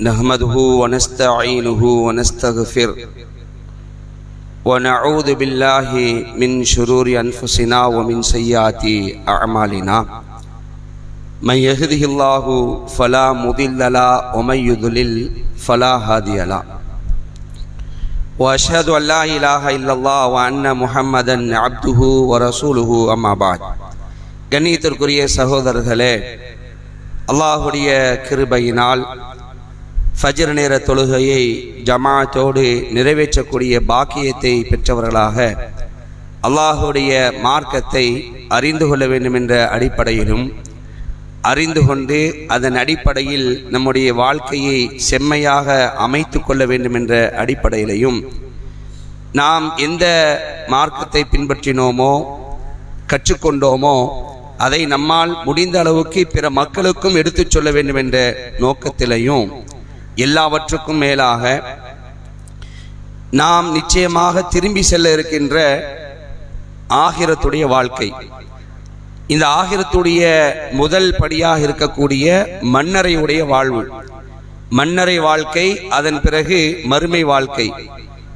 نحمده ونستعينه ونستغفر ونعوذ بالله من شرور أنفسنا ومن سيئات أعمالنا من يهده الله فلا مضل له ومن يضلل فلا هادي له وأشهد أن لا إله إلا الله وأن محمدا عبده ورسوله أما بعد கண்ணியத்திற்குரிய சகோதரர்களே அல்லாஹுடைய கிருபையினால் ஃபஜர் நேர தொழுகையை ஜமாத்தோடு நிறைவேற்றக்கூடிய பாக்கியத்தை பெற்றவர்களாக அல்லாஹுடைய மார்க்கத்தை அறிந்து கொள்ள வேண்டும் என்ற அடிப்படையிலும் அறிந்து கொண்டு அதன் அடிப்படையில் நம்முடைய வாழ்க்கையை செம்மையாக அமைத்து கொள்ள வேண்டும் என்ற அடிப்படையிலையும் நாம் எந்த மார்க்கத்தை பின்பற்றினோமோ கற்றுக்கொண்டோமோ அதை நம்மால் முடிந்த அளவுக்கு பிற மக்களுக்கும் எடுத்துச் சொல்ல வேண்டும் என்ற நோக்கத்திலையும் எல்லாவற்றுக்கும் மேலாக நாம் நிச்சயமாக திரும்பி செல்ல இருக்கின்ற ஆகிரத்துடைய வாழ்க்கை. இந்த ஆகிரத்துடைய முதல் படியாக இருக்கக்கூடிய மன்னரையுடைய வாழ்வு. மன்னரை வாழ்க்கை அதன் பிறகு மறுமை வாழ்க்கை.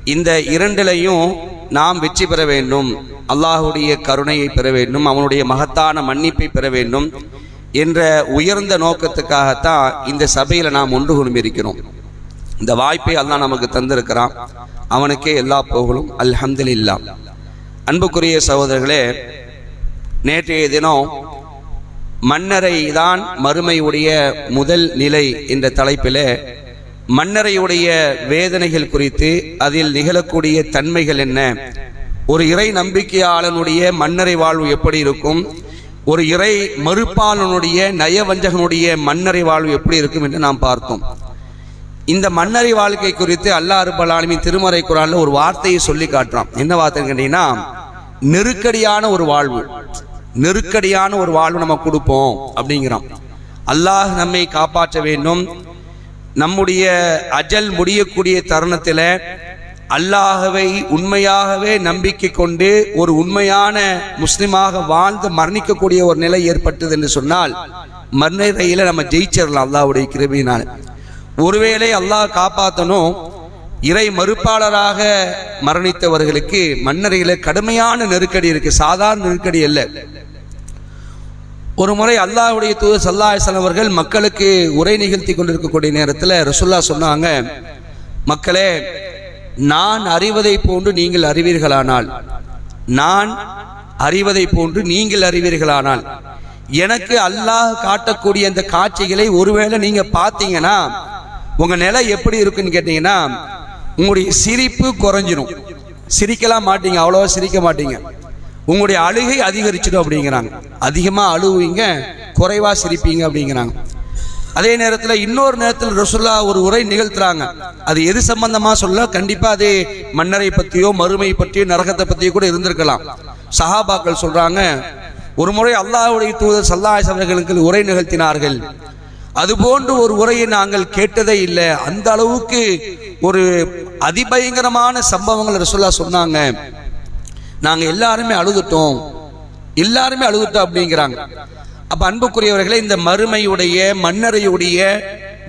இந்த இரண்டிலையும் நாம் வெற்றி பெற வேண்டும். அல்லாஹுடைய கருணையை பெற வேண்டும் அவனுடைய மகத்தான மன்னிப்பை பெற வேண்டும் என்ற உயர்ந்த நோக்கத்துக்காகத்தான் இந்த சபையில் நாம் ஒன்று குழும்பியிருக்கிறோம் இந்த வாய்ப்பை அல்லாஹ் நமக்கு தந்திருக்கிறான். அவனுக்கே எல்லா புகழும். அல்ஹம்துலில்லா அன்புக்குரிய சகோதரர்களே நேற்றைய தினம் மன்னரை தான் மறுமையுடைய முதல் நிலை என்ற தலைப்பில் மன்னரையுடைய வேதனைகள் குறித்து அதில் நிகழக்கூடிய தன்மைகள் என்ன? ஒரு இறை நம்பிக்கையாளனுடைய மன்னரை வாழ்வு எப்படி இருக்கும்? ஒரு இறை மறுப்பாளனுடைய நயவஞ்சகனுடைய மன்னரை வாழ்வு எப்படி இருக்கும் என்று நாம் பார்த்தோம். இந்த மன்னரை வாழ்க்கை குறித்து அல்லாஹ் அருபல் திருமறை குரானில் ஒரு வார்த்தையை சொல்லி காட்டுறான். என்ன வார்த்தைன்னு கேட்டீங்கன்னா நெருக்கடியான ஒரு வாழ்வு. நெருக்கடியான ஒரு வாழ்வு நம்ம கொடுப்போம் அப்படிங்கிறோம் அல்லாஹ் நம்மை காப்பாற்ற வேண்டும். நம்முடைய அஜல் முடியக்கூடிய தருணத்தில் அல்லாஹவை உண்மையாகவே நம்பிக்கை கொண்டு ஒரு உண்மையான முஸ்லிமாக வாழ்ந்து மரணிக்கக்கூடிய ஒரு நிலை ஏற்பட்டது என்று சொன்னால் மன்னரையில் நம்ம ஜெயிச்சிடலாம் அல்லாவுடைய கிருபியினால். ஒருவேளை அல்லாஹ் காப்பாற்றணும் இறை மறுப்பாளராக மரணித்தவர்களுக்கு மன்னரையில் கடுமையான நெருக்கடி இருக்கு. சாதாரண நெருக்கடி அல்ல. ஒரு முறை அல்லாஹுடைய தூது சல்லாஹன் அவர்கள் மக்களுக்கு உரை நிகழ்த்தி கொண்டிருக்கக்கூடிய நேரத்தில் ரசுல்லா சொன்னாங்க மக்களே நான் அறிவதை போன்று நீங்கள் அறிவீர்களானால். நான் அறிவதை போன்று நீங்கள் அறிவீர்களானால். எனக்கு அல்லாஹ் காட்டக்கூடிய அந்த காட்சிகளை ஒருவேளை நீங்க பார்த்தீங்கன்னா உங்க நிலை எப்படி இருக்குன்னு கேட்டீங்கன்னா உங்களுடைய சிரிப்பு குறைஞ்சிடும் சிரிக்கலாம் மாட்டீங்க அவ்வளோவா சிரிக்க மாட்டீங்க. உங்களுடைய அழுகை அதிகரிச்சிடும் அப்படிங்கிறாங்க. அதிகமாக அழுவீங்க குறைவாக சிரிப்பீங்க அப்படிங்கிறாங்க. அதே நேரத்தில் இன்னொரு நேரத்தில் ரசுல்லா ஒரு உரை நிகழ்த்துறாங்க. அது எது சம்பந்தமா சொல்ல? கண்டிப்பா அது மன்னரை பற்றியோ மறுமை பற்றியோ நரகத்தை பற்றியோ கூட இருந்திருக்கலாம். சஹாபாக்கள் சொல்றாங்க ஒரு முறை அல்லாஹ்வுடைய தூதர் சல்லாஹ் அவர்களுக்கு உரை நிகழ்த்தினார்கள். அதுபோன்று ஒரு உரையை நாங்கள் கேட்டதே இல்லை. அந்த அளவுக்கு ஒரு அதிபயங்கரமான சம்பவங்கள் ரசுல்லா சொன்னாங்க. நாங்க எல்லாருமே அழுதுட்டோம். எல்லாருமே அழுதுட்டோம் அப்படிங்கிறாங்க. அப்ப அன்புக்குரியவர்களே இந்த மறுமையுடைய மன்னரையுடைய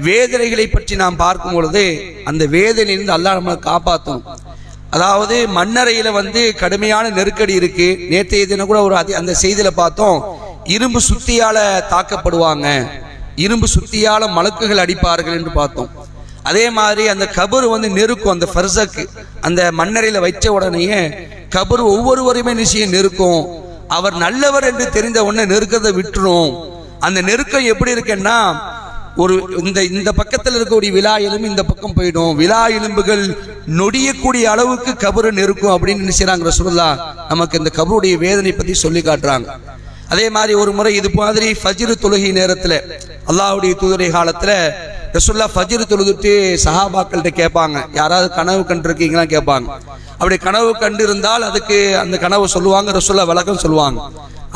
வேதனைகளை பற்றி நாம் பார்க்கும் பொழுது அந்த வேதனையிலிருந்து அல்லா நம்மளை காப்பாற்றும் அதாவது மண்ணறையில் வந்து கடுமையான நெருக்கடி இருக்கு. நேற்றைய தினம் கூட ஒரு அதி அந்த செய்தியில பார்த்தோம் இரும்பு சுத்தியால தாக்கப்படுவாங்க. இரும்பு சுத்தியால மலக்குகள் அடிப்பார்கள் என்று பார்த்தோம். அதே மாதிரி அந்த கபர் வந்து நெருக்கும் அந்த ஃபர்சக்கு. அந்த மண்ணறையில் வைச்ச உடனேயே கபர் ஒவ்வொருவரையுமே நிச்சயம் நெருக்கும். அவர் நல்லவர் என்று தெரிந்த உடனே நெருக்கத்தை விட்டுரும். அந்த நெருக்கம் எப்படி இருக்குன்னா ஒரு இந்த இந்த பக்கத்தில் இருக்கக்கூடிய விழா எலும்பு இந்த பக்கம் போயிடும். விழா எலும்புகள் நொடியக்கூடிய அளவுக்கு கபரு நெருக்கும் அப்படின்னு நினைச்சாங்க ரசூல்லா நமக்கு இந்த கபருடைய வேதனை பற்றி சொல்லி காட்டுறாங்க. அதே மாதிரி ஒரு முறை இது மாதிரி ஃபஜ்ரு தொழுகை நேரத்தில் அல்லாஹ்வுடைய தூதரை காலத்தில் ரசுல்லா ஃபஜ்ரு தொழுதுட்டு சஹாபாக்கள்கிட்ட கேட்பாங்க. யாராவது கனவு கண்டிருக்கீங்களா? கேட்பாங்க. அப்படி கனவு கண்டு இருந்தால் அதுக்கு அந்த கனவு சொல்லுவாங்க ரசுல்லா விளக்கம் சொல்லுவாங்க.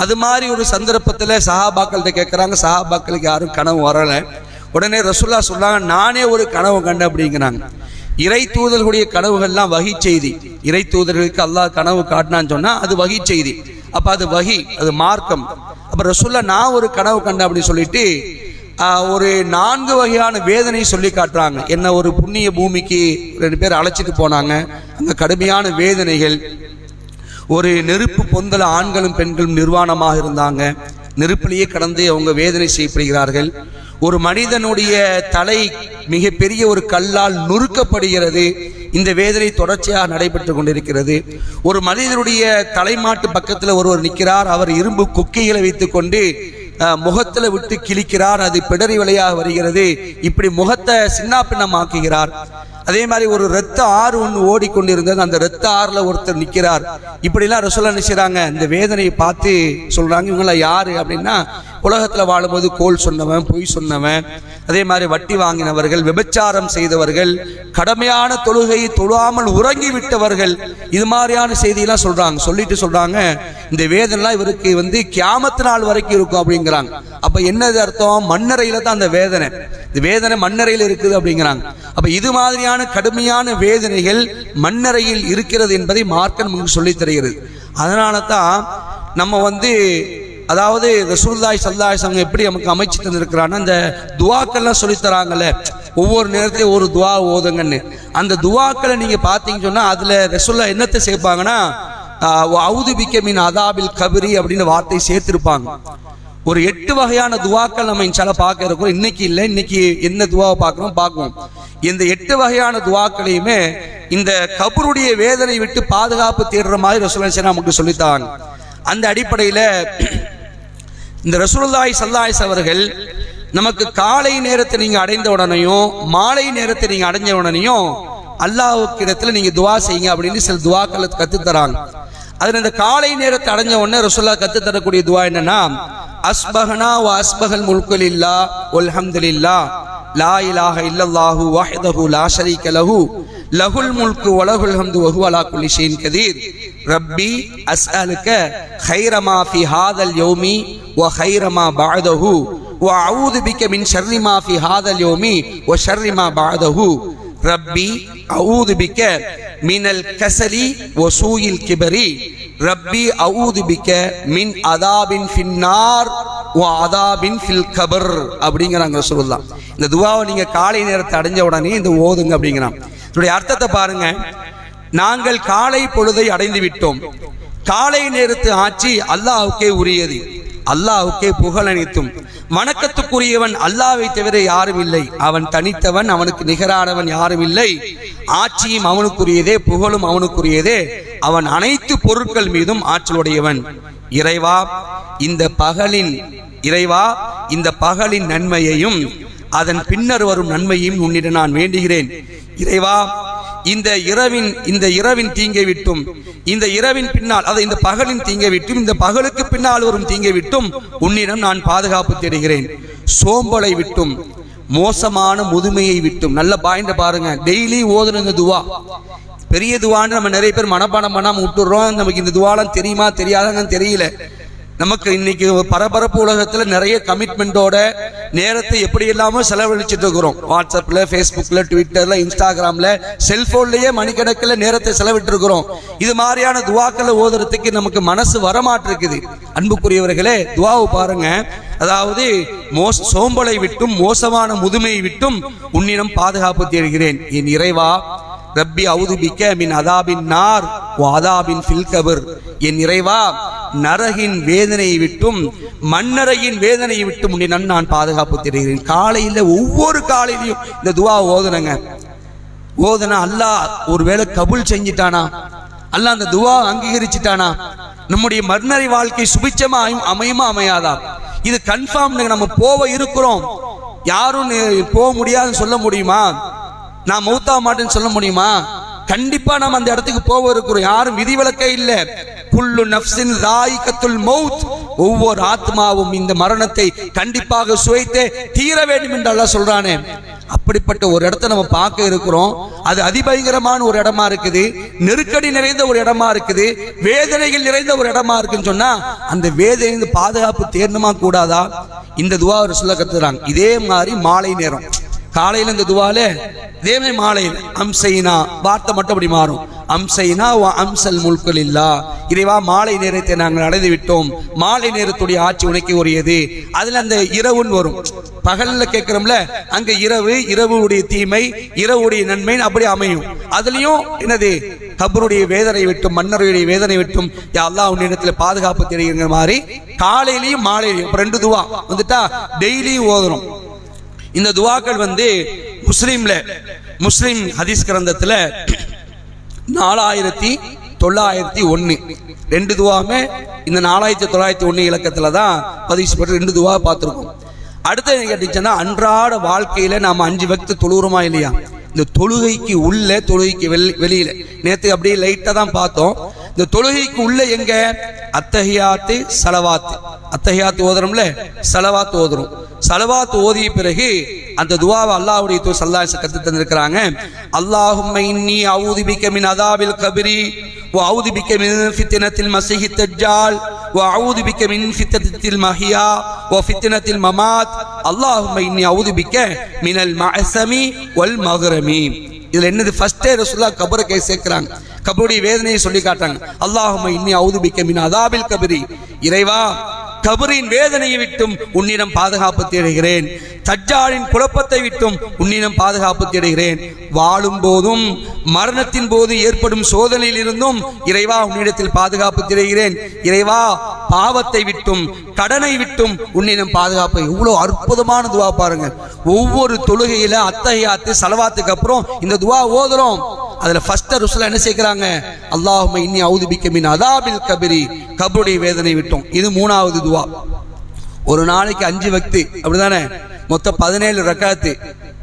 அது மாதிரி ஒரு சந்தர்ப்பத்தில் சஹாபாக்கள்கிட்ட கேட்குறாங்க. சஹாபாக்களுக்கு யாரும் கனவு வரலை. உடனே ரசுல்லா சொல்றாங்க நானே ஒரு கனவு கண்டேன் அப்படிங்கிறாங்க. இறை தூதர்களுடைய கனவுகள்லாம் வகி செய்தி. இறை தூதர்களுக்கு அல்லாஹ் கனவு காட்டினான்னு சொன்னால் அது வகி செய்தி. அப்போ அது வகி அது மார்க்கம். அப்போ ரசுல்லா நான் ஒரு கனவு கண்டேன் அப்படின்னு சொல்லிட்டு ஒரு நான்கு வகையான வேதனை சொல்லி காட்டுறாங்க. என்ன ஒரு புண்ணிய பூமிக்கு ரெண்டு பேர் அழைச்சிட்டு போனாங்க. அந்த கடுமையான வேதனைகள். ஒரு நெருப்பு பொந்தல ஆண்களும் பெண்களும் நிர்வாணமாக இருந்தாங்க. நெருப்பிலேயே கடந்து அவங்க வேதனை செய்யப்படுகிறார்கள். ஒரு மனிதனுடைய தலை மிகப்பெரிய ஒரு கல்லால் நுறுக்கப்படுகிறது. இந்த வேதனை தொடர்ச்சியாக நடைபெற்று கொண்டிருக்கிறது. ஒரு மனிதனுடைய தலைமாட்டு பக்கத்தில் ஒருவர் நிற்கிறார். அவர் இரும்பு கொக்கைகளை வைத்துக்கொண்டு கொண்டு முகத்துல விட்டு கிழிக்கிறார் அது பிடரி வழியாக வருகிறது. இப்படி முகத்தை சின்னாபின்னமாக்குகிறார். அதே மாதிரி ஒரு ரத்த ஆறு ஒன்று ஓடிக்கொண்டிருந்தது. அந்த ரத்த ஆறுல ஒருத்தர் நிற்கிறார் இப்படிலாம் ரசோல்லா நினைச்சாங்க இந்த வேதனையை பார்த்து சொல்றாங்க இவங்கள யாரு? அப்படின்னா உலகத்தில் வாழும்போது கோல் சொன்னவன் பொய் சொன்னவன் அதே மாதிரி வட்டி வாங்கினவர்கள் விபச்சாரம் செய்தவர்கள் கடமையான தொழுகையை தொழாமல் உறங்கி விட்டவர்கள் இது மாதிரியான செய்தியெல்லாம் சொல்றாங்க. சொல்லிட்டு சொல்றாங்க இந்த வேதனைலாம் இவருக்கு வந்து கியாமத்து நாள் வரைக்கும் இருக்கும் அப்படிங்கிறாங்க. அப்ப என்னது அர்த்தம்? மண்ணறையில தான் அந்த வேதனை. இந்த வேதனை மண்ணறையில் இருக்குது அப்படிங்கிறாங்க. அப்ப இது மாதிரியான கடுமையான வேதனைகள் மண்ணறையில் இருக்கிறது என்பதை மார்க்கன் நமக்கு சொல்லித் தருகிறது. அதனால தான் நம்ம வந்து அதாவது ரசூல்லாய் சல்லாய் சங்கம் எப்படி நமக்கு அமைச்சு தந்திருக்கிறான்னா அந்த துவாக்கள்லாம் சொல்லித் தராங்கல்ல. ஒவ்வொரு நேரத்திலையும் ஒரு துவா ஓதுங்கன்னு. அந்த துவாக்களை நீங்கள் பார்த்தீங்கன்னு சொன்னால் அதில் ரசூல்லா என்னத்தை சேர்ப்பாங்கன்னா அவுது மீன் அதாபில் கபிரி அப்படின்னு வார்த்தை சேர்த்திருப்பாங்க. ஒரு எட்டு வகையான துவாக்கள் நம்ம இன்ஷால பார்க்க இருக்கிறோம். இன்னைக்கு இல்லை இன்னைக்கு என்ன துவாவை பார்க்குறோம்? பார்க்குவோம். இந்த எட்டு வகையான துவாக்களையுமே இந்த கபருடைய வேதனை விட்டு பாதுகாப்பு தேடுற மாதிரி ரசூலாய் நமக்கு சொல்லித்தாங்க அந்த அடிப்படையில் இந்த ரசூலுல்லாஹி சல்லாய்ஸ் அவர்கள் நமக்கு காலை நேரத்தை நீங்க அடைந்த உடனேயும் மாலை நேரத்தை நீங்க அடைஞ்ச உடனேயும் அல்லாஹ் இடத்துல நீங்க துவா செய்யுங்க அப்படின்னு சில துவாக்களை கத்து தராங்க அதில் இந்த காலை நேரத்தை அடைஞ்ச உடனே ரசுல்லா கத்து தரக்கூடிய துவா என்னன்னா அஸ்பஹனா வா அஸ்பஹல் முல்குல் இல்லா உல்ஹம்துலில்லா லா இலாஹ இல்லல்லாஹு வாஹிதஹு லா ஷரீக லஹு லஹுல் முல்கு வலஹுல் ஹம்து வஹு அலா குல்லி ஷைன் கதீர். ரப்பி அஸ்அலுக ஹைரமா ஃபி ஹாதல் யௌமி வ ஹைரமா பஅதஹு வ அஊது பிக மின் ஷர்ரி மா ஃபி ஹாதல் யௌமி வ ஷர்ரி மா பஅதஹு. ரப்பி அஊது பிக மினல் கசலி ஒசூயில் கிபரி. ரப்பி அவுதுபிக்க மின் அதாபின் ஃபின்னார் ஓ அதாபின் ஃபில் கபர் அப்படிங்கிறாங்க சொல்லலாம் இந்த துவாவை நீங்கள் காலை நேரத்தை அடைஞ்ச உடனே இந்த ஓதுங்க அப்படிங்கிறான். இதனுடைய அர்த்தத்தை பாருங்க. நாங்கள் காலை பொழுதை அடைந்து விட்டோம் காலை நேரத்து ஆட்சி அல்லாஹுக்கே உரியது. அல்லாஹ்வுக்கே புகழனைத்தும் வணக்கத்துக்குரியவன் அல்லாவை தவிர யாரும் இல்லை. அவன் தனித்தவன் அவனுக்கு நிகரானவன் யாரும் இல்லை. ஆட்சியும் அவனுக்குரியதே புகழும் அவனுக்குரியதே. அவன் அனைத்து பொருட்கள் மீதும் ஆற்றலுடையவன். இறைவா இந்த பகலின் இறைவா இந்த பகலின் நன்மையையும் அதன் பின்னர் வரும் நன்மையும் உன்னிடம் நான் வேண்டுகிறேன். இறைவா இந்த இரவின் இந்த இரவின் தீங்கை விட்டும் இந்த இரவின் பின்னால் அதை இந்த பகலின் தீங்கை விட்டும் இந்த பகலுக்கு பின்னால் வரும் தீங்கை விட்டும் உன்னிடம் நான் பாதுகாப்பு தேடுகிறேன். சோம்பலை விட்டும் மோசமான முதுமையை விட்டும். நல்ல பாயிண்ட பாருங்க. டெய்லி ஓதுன துவா. பெரிய துவான்னு நம்ம நிறைய பேர் மனப்பாடம் பண்ணாம விட்டுடுறோம் நமக்கு இந்த துவாலாம் தெரியுமா தெரியாதாங்கன்னு தெரியல. நமக்கு இன்னைக்கு பரபரப்பு உலகத்துல நிறைய கமிட்மெண்டோட நேரத்தை எப்படி இல்லாம செலவழிச்சிட்டு இருக்கிறோம். வாட்ஸ்அப்ல ஃபேஸ்புக்கில் ட்விட்டர்ல இன்ஸ்டாகிராம்ல செல்போன்லயே மணிக்கணக்கில் நேரத்தை செலவிட்டு இருக்கிறோம். இது மாதிரியான துவாக்களை ஓதுறதுக்கு நமக்கு மனசு வரமாட்டிருக்குது. அன்புக்குரியவர்களே துவாவை பாருங்க. அதாவது மோச சோம்பலை விட்டும் மோசமான முதுமையை விட்டும் உன்னிடம் பாதுகாப்பு தேடுகிறேன். என் இறைவா ரப்பி அவுது பிக்க மின் அதாபின் நார் அதாபின் ஃபில்கபர் என் இறைவா நரகின் வேதனையை விட்டும் மன்னரையின் வேதனையை விட்டும் உன்னை நான் பாதுகாப்பு தெரிகிறேன். காலையில் ஒவ்வொரு காலையிலையும் இந்த துவா ஓதுனங்க. ஓதுனா அல்லாஹ் ஒருவேளை கபுல் செஞ்சிட்டானா? அல்லாஹ் அந்த துவா அங்கீகரிச்சிட்டானா? நம்முடைய மர்ணரை வாழ்க்கை சுபிச்சமா அமையுமா அமையாதா? இது கன்ஃபார்ம் நம்ம போக இருக்கிறோம். யாரும் போக முடியாதுன்னு சொல்ல முடியுமா? நான் மௌத்தா மாட்டேன்னு சொல்ல முடியுமா? கண்டிப்பா நம்ம அந்த இடத்துக்கு போக இருக்கிறோம் யாரும் விதிவிலக்கே இல்லை. குல்லு நப்சின் ராயிகத்துல் மௌத். ஒவ்வொரு ஆத்மாவும் இந்த மரணத்தை கண்டிப்பாக சுவைத்தே தீர வேண்டும் என்று அல்லாஹ் சொல்றானே. அப்படிப்பட்ட ஒரு இடத்த நம்ம பார்க்க இருக்கிறோம். அது அதிபயங்கரமான ஒரு இடமா இருக்குது. நெருக்கடி நிறைந்த ஒரு இடமா இருக்குது. வேதனைகள் நிறைந்த ஒரு இடமா இருக்குன்னு சொன்னா அந்த வேதனை பாதுகாப்பு தேர்ணுமா கூடாதா? இந்த துவா ஒரு சொல்ல கத்துறாங்க. இதே மாதிரி மாலை நேரம். காலையில இந்த துவால தேவை மாலை மாலையில் அம்சைனா வார்த்தை மட்டும் அப்படி மாறும். அம்சைனா அம்சல் முழுக்கள் இல்லா இறைவா மாலை நேரத்தை நாங்கள் அடைந்து விட்டோம் மாலை நேரத்துடைய ஆட்சி உனக்கு உரியது. அதுல அந்த இரவுன்னு வரும். பகல்ல கேட்கிறோம்ல அங்க இரவு இரவுடைய தீமை இரவுடைய நன்மை அப்படி அமையும். அதுலயும் என்னது? கபருடைய வேதனை விட்டும் மன்னருடைய வேதனை விட்டும் எல்லா அல்லாஹ் உன்னிடத்துல பாதுகாப்பு தெரியுங்கிற மாதிரி காலையிலையும் மாலையிலையும் ரெண்டு துவா வந்துட்டா டெய்லியும் ஓதுறோம் இந்த துவாக்கள் வந்து முஸ்லீம்ல முஸ்லீம் ஹதீஸ் கிரந்தத்தில் நாலாயிரத்தி தொள்ளாயிரத்தி ஒன்று ரெண்டு துவாமே இந்த நாலாயிரத்தி தொள்ளாயிரத்தி ஒன்று இலக்கத்தில் தான் பதிவு பெற்று ரெண்டு துவா பார்த்துருக்கோம். அடுத்து என்ன கேட்டுச்சுன்னா அன்றாட வாழ்க்கையில் நாம் அஞ்சு வக்து தொழுகிறோமா இல்லையா? இந்த தொழுகைக்கு உள்ள தொழுகைக்கு வெளி வெளியில். நேற்று அப்படியே லைட்டாக தான் பார்த்தோம். இந்த தொழுகைக்கு உள்ள எங்க அத்தஹியாத்து சலவாத்து அத்தஹியாத்து ஓதுறோம்ல சலவாத்து ஓதுறோம் சலவாத்து ஓதிய பிறகு அந்த துவாவை அல்லாஹ்வுடைய தூ சல்லாஹ் கத்து தந்திருக்கிறாங்க அல்லாஹும்ம இன்னி அவுது பிக்க மின் அதாபில் கபிரி وأعوذ بك من فتنة المسيح الدجال وأعوذ بك من فتنة المحيا وفتنة الممات اللهم إني أعوذ بك من المعسم والمغرم இதுல என்னது ஃபர்ஸ்டே ரசூல்லா கபரை கை சேர்க்கிறாங்க கபருடைய வேதனையை சொல்லி காட்டாங்க அல்லாஹும் இன்னி அவுதுபிக்க மின் அதாபில் கபரி. இறைவா கபரின் வேதனையை விட்டும் உன்னிடம் பாதுகாப்பு தேடுகிறேன். தஜ்ஜாலின் குழப்பத்தை விட்டும் உன்னிடம் பாதுகாப்பு தேடுகிறேன். வாழும் போதும் மரணத்தின் போது ஏற்படும் சோதனையில் இருந்தும் இறைவா உன்னிடத்தில் பாதுகாப்பு தேடுகிறேன். இறைவா பாவத்தை விட்டும் கடனை விட்டும் உன்னிடம் பாதுகாப்பு. இவ்வளோ அற்புதமான துவா பாருங்க. ஒவ்வொரு தொழுகையில அத்தகையாத்து செலவாத்துக்கு அப்புறம் இந்த துவா ஓதுறோம். அதுல ஃபர்ஸ்ட் ருசுல என்ன செய்கிறாங்க அல்லாஹும இன்னி அவுது மின் அதாபில் கபிரி. கபருடைய வேதனை விட்டோம். இது மூணாவது துவா. ஒரு நாளைக்கு அஞ்சு வக்து. அப்படிதானே? மொத்தம் பதினேழு ரக்காத்து.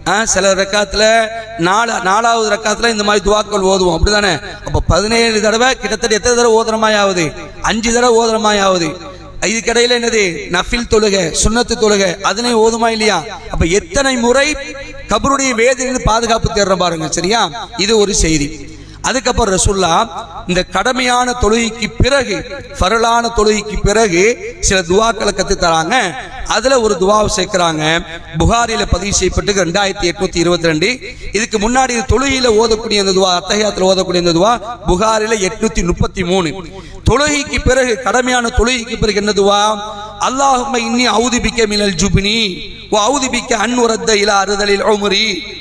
ஆ, சில ரக்காத்துல நாலு நாலாவது ரக்காத்துல இந்த மாதிரி துவாக்கள் ஓதுவோம். அப்படிதானே? அப்ப பதினேழு தடவை கிட்டத்தட்ட எத்தனை தடவை ஓதுறமாயாவது? அஞ்சு தடவை ஓதுறமாயாவது. இதுக்கிடையில என்னது? நஃபில் தொழுகை சுண்ணத்து தொழுகை. அதனை ஓதுமா இல்லையா? அப்ப எத்தனை முறை கபருடைய வேதிலிருந்து பாதுகாப்பு தேடுற பாருங்க சரியா? இது ஒரு செய்தி. அதுக்கப்புறம் ரசுல்லா இந்த கடமையான தொழுகைக்கு பிறகு பரலான தொழுகைக்கு பிறகு சில துவாக்களை கத்து தராங்க அதுல ஒரு துவாவை சேர்க்கிறாங்க. புகாரில பதிவு செய்யப்பட்டு ரெண்டாயிரத்தி எட்நூத்தி இருபத்தி ரெண்டு. இதுக்கு முன்னாடி தொழுகையில ஓதக்கூடிய அந்த துவா அத்தகையத்துல ஓதக்கூடிய அந்த துவா புகாரில எட்நூத்தி முப்பத்தி மூணு. தொழுகைக்கு பிறகு கடமையான தொழுகைக்கு பிறகு என்ன துவா? அல்லாஹுமை இன்னி அவுதிபிக்க மினல் ஜுபினி. وأعوذ بك أن أرد إلى أرذل العمر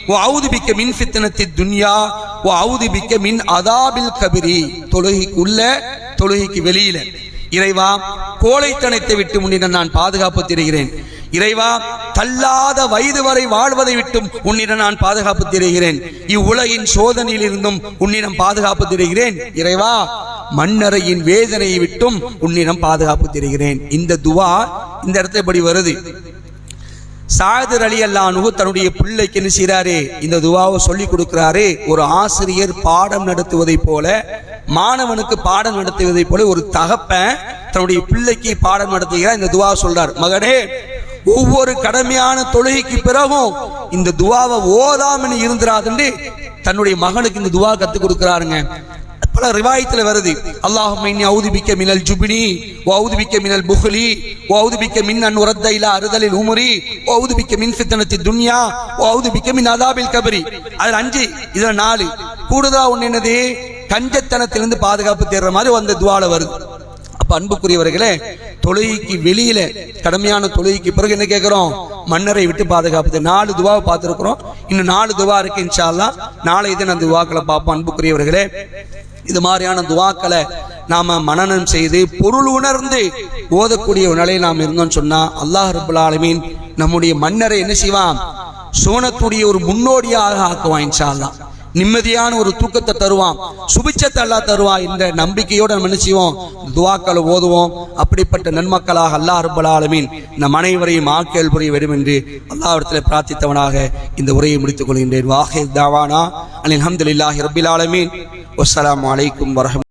وأعوذ بك من فتنة الدنيا وأعوذ بك من عذاب القبر தொழுகைக்கு உள்ள தொழுகைக்கு வெளியில இறைவா கோழைத்தனத்தை விட்டு முன்னிடம் நான் பாதுகாப்பு தருகிறேன் இறைவா தள்ளாத வயது வரை வாழ்வதை விட்டும் உன்னிடம் நான் பாதுகாப்பு தருகிறேன் இவ்வுலகின் சோதனையில் இருந்தும் உன்னிடம் பாதுகாப்பு தருகிறேன் இறைவா மண்ணறையின் வேதனையை விட்டும் உன்னிடம் பாதுகாப்பு தருகிறேன் இந்த துவா இந்த இடத்துல இப்படி வருது சாயதர் அலி அல்லானு தன்னுடைய பிள்ளைக்கு என்ன செய்கிறாரு இந்த துவாவை சொல்லி கொடுக்கிறாரு. ஒரு ஆசிரியர் பாடம் நடத்துவதைப் போல மாணவனுக்கு பாடம் நடத்துவதைப் போல ஒரு தகப்பன் தன்னுடைய பிள்ளைக்கு பாடம் நடத்துகிறார். இந்த துவா சொல்றார். மகனே ஒவ்வொரு கடமையான தொழுகைக்கு பிறகும் இந்த துவாவை ஓதாமனு இருந்துராதுன்னு தன்னுடைய மகனுக்கு இந்த துவா கத்து கொடுக்கிறாருங்க. பல ரிவாயத்தில் வருது. அல்லாஹும் இன்னி மினல் ஜுபினி ஓ அவுது மினல் புகலி ஓ அவுது மின் அன் உரத்த இலா அறுதலில் உமரி ஓ அவுது மின் சித்தனத்தி துன்யா ஓ அவுது மின் அதாபில் கபரி. அதில் அஞ்சு இதில் நாலு. கூடுதலா ஒன்று என்னது? கஞ்சத்தனத்திலிருந்து பாதுகாப்பு தேடுற மாதிரி அந்த துவால வருது. அப்போ அன்புக்குரியவர்களே தொழுகைக்கு வெளியில கடுமையான தொழுகைக்கு பிறகு என்ன கேட்குறோம் மன்னரை விட்டு பாதுகாப்பு நாலு துவாவை பார்த்துருக்குறோம். இன்னும் நாலு துவா இருக்கு இன்ஷா நாளை இதை நான் துவாக்களை பார்ப்போம் அன்புக்குரியவர்களே. இது மாதிரியான துவாக்களை நாம மனனம் செய்து பொருள் உணர்ந்து ஓதக்கூடிய ஒரு நாம் இருந்தோம்னு சொன்னா அல்லாஹ் ரபுல் ஆலமீன் நம்முடைய மன்னரை என்ன செய்வான்? சோனத்துடைய ஒரு முன்னோடியாக ஆக்குவான் இன்ஷா அல்லாஹ். நிம்மதியான ஒரு தூக்கத்தை தருவான். சுபிச்சத்தை அல்லாஹ் தருவான் என்ற நம்பிக்கையோட நம்ம என்ன துவாக்களை ஓதுவோம். அப்படிப்பட்ட நன்மக்களாக அல்லாஹ் ரப்பல் ஆலமீன் நம் அனைவரையும் ஆக்கேல் புரிய வேண்டும் என்று அல்லாவிடத்தில் பிரார்த்தித்தவனாக இந்த உரையை முடித்துக் கொள்கின்றேன். வாஹே தாவானா. அனில் அஹமதுல்லாஹி ரபில் ஆலமீன். வஸ்ஸலாமு அலைக்கும் வரஹம்